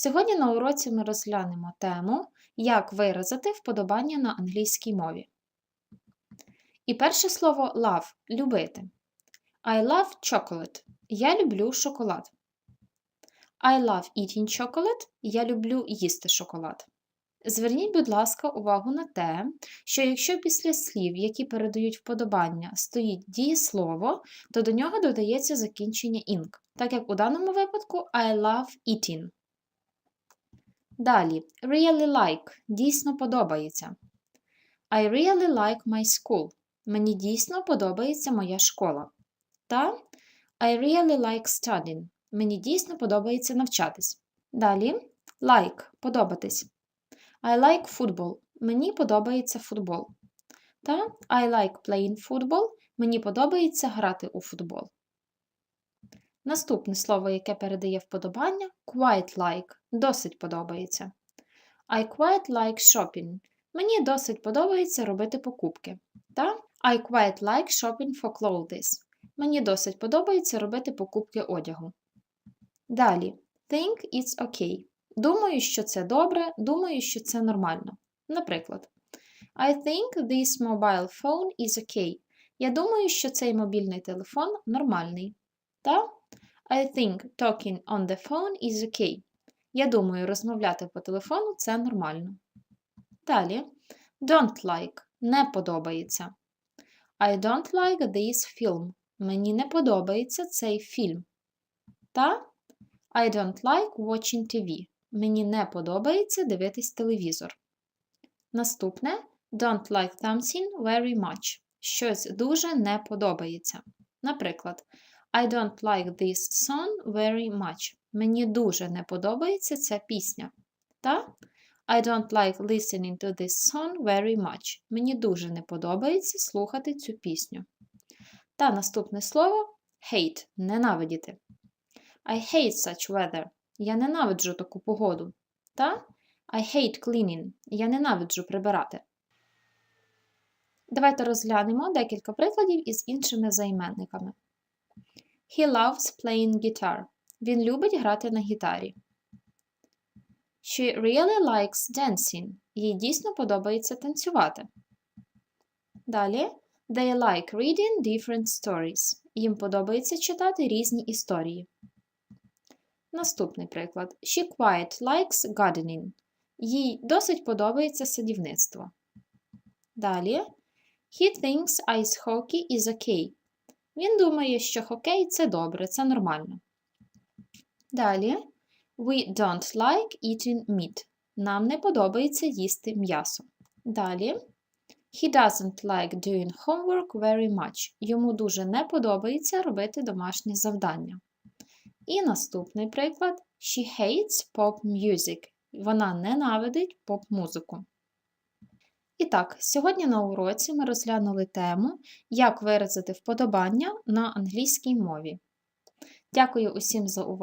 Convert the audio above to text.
Сьогодні на уроці ми розглянемо тему Як виразити вподобання на англійській мові. І перше слово love любити. I love chocolate. Я люблю шоколад. I love eating chocolate. Я люблю їсти шоколад. Зверніть, будь ласка, увагу на те, що якщо після слів, які передають вподобання, стоїть дієслово, то до нього додається закінчення ing, так як у даному випадку I love eating. Далі, really like дійсно подобається. I really like my school. Мені дійсно подобається моя школа. Та I really like studying. Мені дійсно подобається навчатись. Далі like подобатись. I like football. Мені подобається футбол. Та I like playing football. Мені подобається грати у футбол. Наступне слово, яке передає вподобання quite like. Досить подобається. I quite like shopping. Мені досить подобається робити покупки. Та I quite like shopping for clothes. Мені досить подобається робити покупки одягу. Далі, think it's okay. Думаю, що це добре, думаю, що це нормально. Наприклад, I think this mobile phone is okay. Я думаю, що цей мобільний телефон нормальний. Та I think talking on the phone is okay. Я думаю, розмовляти по телефону це нормально. Далі, don't like не подобається. I don't like this film. Мені не подобається цей фільм. Та I don't like watching TV. Мені не подобається дивитись телевізор. Наступне don't like something very much. Щось дуже не подобається. Наприклад, I don't like this song very much. Мені дуже не подобається ця пісня. Та I don't like listening to this song very much. Мені дуже не подобається слухати цю пісню. Та наступне слово hate ненавидіти. I hate such weather. Я ненавиджу таку погоду. Та I hate cleaning. Я ненавиджу прибирати. Давайте розглянемо декілька прикладів із іншими займенниками. He loves playing guitar. Він любить грати на гітарі. She really likes dancing. Їй дійсно подобається танцювати. Далі. They like reading different stories. Їм подобається читати різні історії. Наступний приклад. She quite likes gardening. Їй досить подобається садівництво. Далі. He thinks ice hockey is okay. Він думає, що хокей це добре, це нормально. Далі. We don't like eating meat. Нам не подобається їсти м'ясо. Далі. He doesn't like doing homework very much. Йому дуже не подобається робити домашні завдання. І наступний приклад: She hates pop music. Вона ненавидить поп-музику. І так, сьогодні на уроці ми розглянули тему, як виразити вподобання на англійській мові. Дякую усім за увагу!